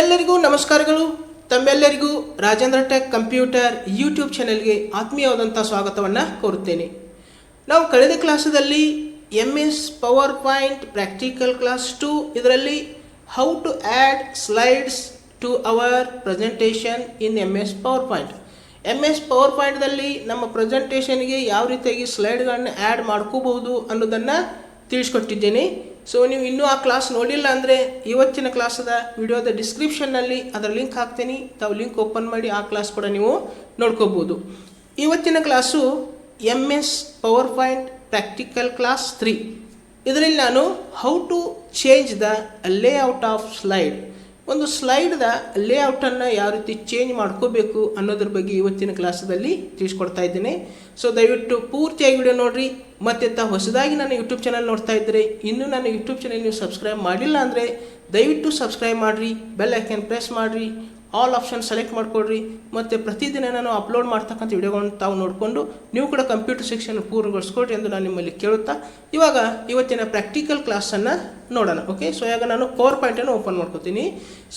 ಎಲ್ಲರಿಗೂ ನಮಸ್ಕಾರಗಳು. ತಮ್ಮೆಲ್ಲರಿಗೂ ರಾಜೇಂದ್ರ ಟೆಕ್ ಕಂಪ್ಯೂಟರ್ ಯೂಟ್ಯೂಬ್ ಚಾನೆಲ್ಗೆ ಆತ್ಮೀಯವಾದಂಥ ಸ್ವಾಗತವನ್ನು ಕೋರುತ್ತೇನೆ. ನಾವು ಕಳೆದ ಕ್ಲಾಸದಲ್ಲಿ M S PowerPoint practical class two ಇದರಲ್ಲಿ how to add slides to our presentation in M S PowerPoint M S power ಪಾಯಿಂಟ್ದಲ್ಲಿ ನಮ್ಮ ಪ್ರೆಸೆಂಟೇಷನ್ಗೆ ಯಾವ ರೀತಿಯಾಗಿ ಸ್ಲೈಡ್ಗಳನ್ನ ಆ್ಯಡ್ ಮಾಡ್ಕೋಬಹುದು ಅನ್ನೋದನ್ನು ತಿಳಿಸ್ಕೊಟ್ಟಿದ್ದೇನೆ. ಸೊ ನೀವು ಇನ್ನೂ ಆ ಕ್ಲಾಸ್ ನೋಡಿಲ್ಲ ಅಂದರೆ ಇವತ್ತಿನ ಕ್ಲಾಸದ ವಿಡಿಯೋದ ಡಿಸ್ಕ್ರಿಪ್ಷನ್ನಲ್ಲಿ ಅದರ ಲಿಂಕ್ ಹಾಕ್ತೀನಿ. ತಾವು ಲಿಂಕ್ ಓಪನ್ ಮಾಡಿ ಆ ಕ್ಲಾಸ್ ಕೂಡ ನೀವು ನೋಡ್ಕೋಬೋದು. ಇವತ್ತಿನ class M S PowerPoint practical class three ಇದರಲ್ಲಿ ನಾನು how to change the layout of slide ಒಂದು ಸ್ಲೈಡ್ದ ಲೇಔಟನ್ನು ಯಾವ ರೀತಿ ಚೇಂಜ್ ಮಾಡ್ಕೋಬೇಕು ಅನ್ನೋದ್ರ ಬಗ್ಗೆ ಇವತ್ತಿನ ಕ್ಲಾಸದಲ್ಲಿ ತಿಳಿಸ್ಕೊಡ್ತಾ ಇದ್ದೇನೆ. ಸೊ ದಯವಿಟ್ಟು ಪೂರ್ತಿಯಾಗಿ ವಿಡಿಯೋ ನೋಡಿರಿ. ಮತ್ತೆ ತ ಹೊಸದಾಗಿ ನನ್ನ ಯೂಟ್ಯೂಬ್ ಚಾನಲ್ ನೋಡ್ತಾ ಇದ್ದರೆ ಇನ್ನೂ ನನ್ನ ಯೂಟ್ಯೂಬ್ ಚಾನಲ್ ನೀವು ಸಬ್ಸ್ಕ್ರೈಬ್ ಮಾಡಿಲ್ಲ ಅಂದರೆ ದಯವಿಟ್ಟು ಸಬ್ಸ್ಕ್ರೈಬ್ ಮಾಡಿರಿ. ಬೆಲ್ ಐಕನ್ ಪ್ರೆಸ್ ಮಾಡಿರಿ. ಆಲ್ ಆಪ್ಷನ್ ಸೆಲೆಕ್ಟ್ ಮಾಡಿಕೊಡ್ರಿ. ಮತ್ತು ಪ್ರತಿದಿನ ನಾನು ಅಪ್ಲೋಡ್ ಮಾಡ್ತಕ್ಕಂಥ ವಿಡಿಯೋಗಳನ್ನು ತಾವು ನೋಡಿಕೊಂಡು ನೀವು ಕೂಡ ಕಂಪ್ಯೂಟರ್ ಸೆಕ್ಷನ್ ಪೂರ್ಣಗೊಳಿಸ್ಕೊಡ್ರಿ ಎಂದು ನಾನು ನಿಮ್ಮಲ್ಲಿ ಕೇಳುತ್ತಾ, ಇವಾಗ ಇವತ್ತಿನ ಪ್ರಾಕ್ಟಿಕಲ್ ಕ್ಲಾಸನ್ನು ನೋಡೋಣ ಓಕೆ ಸೊ ಇವಾಗ ನಾನು ಪವರ್ ಪಾಯಿಂಟನ್ನು ಓಪನ್ ಮಾಡ್ಕೋತೀನಿ.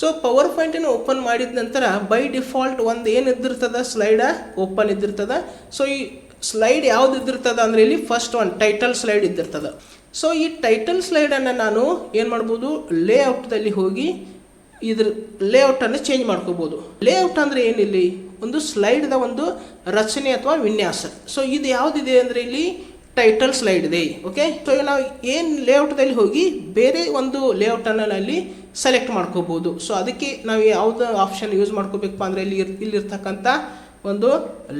ಸೊ ಪವರ್ ಪಾಯಿಂಟನ್ನು ಓಪನ್ ಮಾಡಿದ ನಂತರ ಬೈ ಡಿಫಾಲ್ಟ್ ಒಂದು ಏನು ಇದ್ದಿರ್ತದ? ಸ್ಲೈಡ ಓಪನ್ ಇದ್ದಿರ್ತದ. ಸೊ ಈ ಸ್ಲೈಡ್ ಯಾವ್ದು ಇದ್ದಿರ್ತದ ಅಂದರೆ ಇಲ್ಲಿ ಫಸ್ಟ್ ಒನ್ ಟೈಟಲ್ ಸ್ಲೈಡ್ ಇದ್ದಿರ್ತದ. ಸೊ ಈ ಟೈಟಲ್ ಸ್ಲೈಡನ್ನು ನಾನು ಏನು ಮಾಡ್ಬೋದು? ಲೇಔಟ್ದಲ್ಲಿ ಹೋಗಿ ಇದ್ರ ಲೇಔಟನ್ನು ಚೇಂಜ್ ಮಾಡ್ಕೋಬೋದು. ಲೇಔಟ್ ಅಂದರೆ ಏನಿಲ್ಲಿ? ಒಂದು ಸ್ಲೈಡ್ದ ಒಂದು ರಚನೆ ಅಥವಾ ವಿನ್ಯಾಸ. ಸೊ ಇದು ಯಾವುದಿದೆ ಅಂದರೆ ಇಲ್ಲಿ? ಟೈಟಲ್ ಸ್ಲೈಡ್ ಇದೆ. ಓಕೆ ಸೊ ನಾವು ಏನು ಲೇಔಟ್ದಲ್ಲಿ ಹೋಗಿ ಬೇರೆ ಒಂದು ಲೇಔಟನ್ನು ಅಲ್ಲಿ ಸೆಲೆಕ್ಟ್ ಮಾಡ್ಕೋಬೋದು. ಸೊ ಅದಕ್ಕೆ ನಾವು ಯಾವ್ದು ಆಪ್ಷನ್ ಯೂಸ್ ಮಾಡ್ಕೋಬೇಕಪ್ಪ ಅಂದರೆ ಇಲ್ಲಿ ಇಲ್ಲಿರ್ತಕ್ಕಂಥ ಒಂದು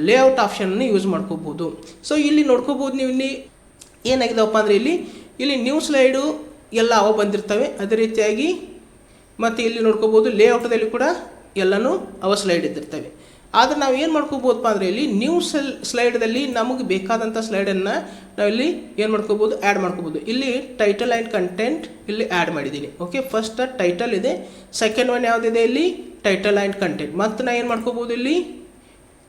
ಲೇಔಟ್ ಆಪ್ಷನನ್ನು ಯೂಸ್ ಮಾಡ್ಕೋಬೋದು. ಸೊ ಇಲ್ಲಿ ನೋಡ್ಕೋಬೋದು ನೀವು ಇಲ್ಲಿ ಏನಾಗಿದೆವಪ್ಪ ಅಂದರೆ ಇಲ್ಲಿ ಇಲ್ಲಿ ನ್ಯೂ ಸ್ಲೈಡು ಎಲ್ಲ ಅವು ಬಂದಿರ್ತವೆ. ಅದೇ ರೀತಿಯಾಗಿ ಮತ್ತು ಇಲ್ಲಿ ನೋಡ್ಕೋಬೋದು ಲೇಔಟದಲ್ಲಿ ಕೂಡ ಎಲ್ಲನೂ ಅವ ಸ್ಲೈಡ್ ಇದ್ದಿರ್ತವೆ. ಆದರೆ ನಾವು ಏನು ಮಾಡ್ಕೋಬೋದಪ್ಪ ಅಂದರೆ ಇಲ್ಲಿ ನ್ಯೂ ಸೆಲ್ ಸ್ಲೈಡ್ದಲ್ಲಿ ನಮಗೆ ಬೇಕಾದಂಥ ಸ್ಲೈಡನ್ನು ನಾವಿಲ್ಲಿ ಏನು ಮಾಡ್ಕೋಬೋದು ಆ್ಯಡ್ ಮಾಡ್ಕೋಬೋದು. ಇಲ್ಲಿ ಟೈಟಲ್ ಆ್ಯಂಡ್ ಕಂಟೆಂಟ್ ಇಲ್ಲಿ ಆ್ಯಡ್ ಮಾಡಿದ್ದೀನಿ ಓಕೆ ಫಸ್ಟ್ ಟೈಟಲ್ ಇದೆ ಸೆಕೆಂಡ್ ಒನ್ ಯಾವುದಿದೆ ಇಲ್ಲಿ? ಟೈಟಲ್ ಆ್ಯಂಡ್ ಕಂಟೆಂಟ್ ಮತ್ತು ನಾನು ಏನು ಮಾಡ್ಕೋಬೋದು ಇಲ್ಲಿ?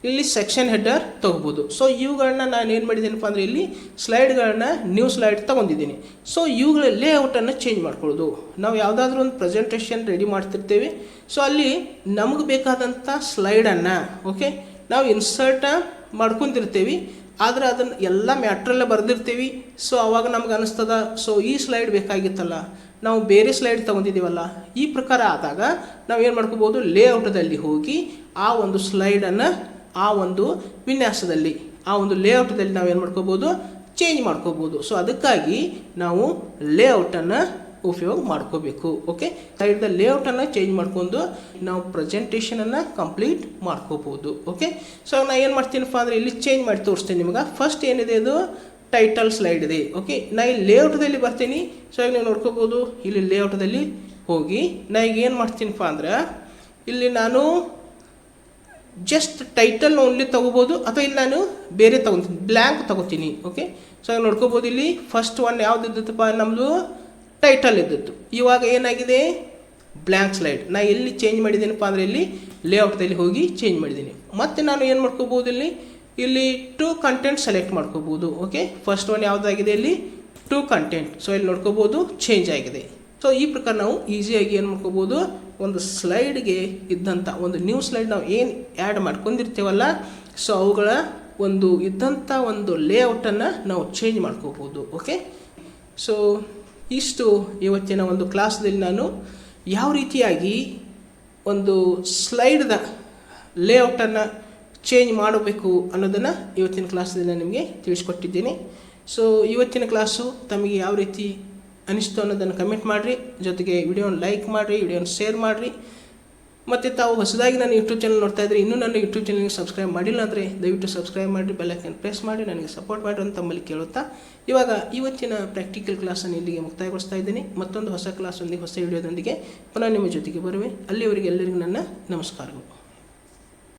ಇಲ್ಲಿ ಸೆಕ್ಷನ್ ಹೆಡ್ಡರ್ ತೊಗೋಬೋದು. ಸೊ ಇವುಗಳನ್ನ ನಾನು ಏನು ಮಾಡಿದ್ದೀನಪ್ಪ ಅಂದರೆ ಇಲ್ಲಿ ಸ್ಲೈಡ್ಗಳನ್ನ ನ್ಯೂ ಸ್ಲೈಡ್ ತೊಗೊಂಡಿದ್ದೀನಿ. ಸೊ ಇವುಗಳ ಲೇಔಟನ್ನು ಚೇಂಜ್ ಮಾಡ್ಕೊಳ್ಳೋದು. ನಾವು ಯಾವುದಾದ್ರೂ ಒಂದು ಪ್ರೆಸೆಂಟೇಷನ್ ರೆಡಿ ಮಾಡ್ತಿರ್ತೇವೆ. ಸೊ ಅಲ್ಲಿ ನಮಗೆ ಬೇಕಾದಂಥ ಸ್ಲೈಡನ್ನು ಓಕೆ ನಾವು ಇನ್ಸರ್ಟ ಮಾಡ್ಕೊತಿರ್ತೀವಿ ಆದರೆ ಅದನ್ನು ಎಲ್ಲ ಮ್ಯಾಟ್ರಲ್ಲೇ ಬರೆದಿರ್ತೀವಿ. ಸೊ ಅವಾಗ ನಮ್ಗೆ ಅನಿಸ್ತದ ಸೊ ಈ ಸ್ಲೈಡ್ ಬೇಕಾಗಿತ್ತಲ್ಲ. ನಾವು ಬೇರೆ ಸ್ಲೈಡ್ ತೊಗೊಂಡಿದ್ದೀವಲ್ಲ. ಈ ಪ್ರಕಾರ ಆದಾಗ ನಾವು ಏನು ಮಾಡ್ಕೋಬೋದು? ಲೇಔಟದಲ್ಲಿ ಹೋಗಿ ಆ ಒಂದು ಸ್ಲೈಡನ್ನು ಆ ಒಂದು ವಿನ್ಯಾಸದಲ್ಲಿ, ಆ ಒಂದು ಲೇಔಟದಲ್ಲಿ ನಾವು ಏನು ಮಾಡ್ಕೋಬೋದು? ಚೇಂಜ್ ಮಾಡ್ಕೋಬೋದು. ಸೊ ಅದಕ್ಕಾಗಿ ನಾವು ಲೇಔಟನ್ನು ಉಪಯೋಗ ಮಾಡ್ಕೋಬೇಕು. ಓಕೆ ಸೈಡ್ದ ಲೇಔಟನ್ನು ಚೇಂಜ್ ಮಾಡ್ಕೊಂಡು ನಾವು ಪ್ರೆಸೆಂಟೇಷನನ್ನು ಕಂಪ್ಲೀಟ್ ಮಾಡ್ಕೋಬೋದು. ಓಕೆ ಸೊ ನಾನು ಏನು ಮಾಡ್ತೀನಪ್ಪ ಅಂದರೆ ಇಲ್ಲಿ ಚೇಂಜ್ ಮಾಡಿ ತೋರಿಸ್ತೀನಿ ನಿಮಗೆ. ಫಸ್ಟ್ ಏನಿದೆ ಅದು ಟೈಟಲ್ ಸ್ಲೈಡ್ ಇದೆ. ಓಕೆ ನಾ ಇಲ್ಲಿ ಲೇಔಟದಲ್ಲಿ ಬರ್ತೀನಿ. ಸೊ ಈಗ ನೀವು ನೋಡ್ಕೋಬೋದು. ಇಲ್ಲಿ ಲೇಔಟದಲ್ಲಿ ಹೋಗಿ ನಾ ಈಗ ಏನು ಮಾಡ್ತೀನಪ್ಪ ಅಂದ್ರೆ, ಇಲ್ಲಿ ನಾನು ಜಸ್ಟ್ ಟೈಟಲ್ ಓನ್ಲಿ ತಗೋಬೋದು ಅಥವಾ ಇಲ್ಲಿ ನಾನು ಬೇರೆ ತಗೊತೀನಿ ಬ್ಲ್ಯಾಂಕ್ ತಗೋತೀನಿ ಓಕೆ ಸೊ ನೋಡ್ಕೋಬೋದು ಇಲ್ಲಿ ಫಸ್ಟ್ ಒನ್ ಯಾವ್ದು ಇದ್ದಿತ್ತಪ್ಪ ನಮ್ಮದು ಟೈಟಲ್ ಇದ್ದಿತ್ತು ಇವಾಗ ಏನಾಗಿದೆ? ಬ್ಲ್ಯಾಂಕ್ ಸ್ಲೈಡ್ ನಾ ಎಲ್ಲಿ ಚೇಂಜ್ ಮಾಡಿದ್ದೀನಪ್ಪ ಅಂದರೆ ಇಲ್ಲಿ ಲೇಔಟ್ದಲ್ಲಿ ಹೋಗಿ ಚೇಂಜ್ ಮಾಡಿದ್ದೀನಿ. ಮತ್ತು ನಾನು ಏನು ಮಾಡ್ಕೋಬೋದು ಇಲ್ಲಿ? ಇಲ್ಲಿ ಟೂ ಕಂಟೆಂಟ್ ಸೆಲೆಕ್ಟ್ ಮಾಡ್ಕೋಬೋದು ಓಕೆ ಫಸ್ಟ್ ಒನ್ ಯಾವುದಾಗಿದೆ ಇಲ್ಲಿ? ಟೂ ಕಂಟೆಂಟ್ ಸೊ ಇಲ್ಲಿ ನೋಡ್ಕೋಬೋದು ಚೇಂಜ್ ಆಗಿದೆ. ಸೊ ಈ ಪ್ರಕಾರ ನಾವು ಈಸಿಯಾಗಿ ಏನು ಮಾಡ್ಕೋಬೋದು? ಒಂದು ಸ್ಲೈಡ್ಗೆ ಇದ್ದಂಥ ಒಂದು ನ್ಯೂ ಸ್ಲೈಡ್ ನಾವು ಏನು ಆ್ಯಡ್ ಮಾಡ್ಕೊಂಡಿರ್ತೀವಲ್ಲ ಸೊ ಅವುಗಳ ಒಂದು ಇದ್ದಂಥ ಒಂದು ಲೇಔಟನ್ನು ನಾವು ಚೇಂಜ್ ಮಾಡ್ಕೋಬೋದು ಓಕೆ ಸೊ ಇಷ್ಟು ಇವತ್ತಿನ ಒಂದು ಕ್ಲಾಸ್ದಲ್ಲಿ ನಾನು ಯಾವ ರೀತಿಯಾಗಿ ಒಂದು ಸ್ಲೈಡ್ದ ಲೇಔಟನ್ನು ಚೇಂಜ್ ಮಾಡಬೇಕು ಅನ್ನೋದನ್ನು ಇವತ್ತಿನ ಕ್ಲಾಸಲ್ಲಿ ನಾನು ನಿಮಗೆ ತಿಳಿಸ್ಕೊಟ್ಟಿದ್ದೀನಿ. ಸೊ ಇವತ್ತಿನ ಕ್ಲಾಸು ತಮಗೆ ಯಾವ ರೀತಿ ಅನಿಸ್ತು ಅನ್ನೋದನ್ನು ಕಮೆಂಟ್ ಮಾಡಿರಿ. ಜೊತೆಗೆ ವಿಡಿಯೋನ ಲೈಕ್ ಮಾಡಿರಿ ವಿಡಿಯೋನ ಶೇರ್ ಮಾಡಿರಿ. ಮತ್ತು ತಾವು ಹೊಸದಾಗಿ ನನ್ನ ಯೂಟ್ಯೂಬ್ ಚಾನಲ್ ನೋಡ್ತಾ ಇದ್ದರೆ ಇನ್ನೂ ನನ್ನ ಯೂಟ್ಯೂಬ್ ಚಾನಲ್ಗೆ ಸಬ್ಸ್ಕ್ರೈಬ್ ಮಾಡಿಲ್ಲ ಅಂದರೆ ದಯವಿಟ್ಟು ಸಬ್ಸ್ಕ್ರೈಬ್ ಮಾಡಿರಿ ಬೆಲ್ಲೈಕನ್ ಪ್ರೆಸ್ ಮಾಡಿ ನನಗೆ ಸಪೋರ್ಟ್ ಮಾಡಿ ಅಂತ ತಮ್ಮಲ್ಲಿ ಕೇಳುತ್ತಾ. ಇವಾಗ ಇವತ್ತಿನ ಪ್ರಾಕ್ಟಿಕಲ್ ಕ್ಲಾಸನ್ನು ಇಲ್ಲಿಗೆ ಮುಕ್ತಾಯಗೊಳಿಸ್ತಾ ಇದ್ದೀನಿ. ಮತ್ತೊಂದು ಹೊಸ ಕ್ಲಾಸೊಂದಿಗೆ ಹೊಸ ವಿಡಿಯೋದೊಂದಿಗೆ ಪುನಃ ನಿಮ್ಮ ಜೊತೆಗೆ ಬರುವೆ. ಅಲ್ಲಿವರೆಗೆ ಎಲ್ಲರಿಗೂ ನನ್ನ ನಮಸ್ಕಾರಗಳು.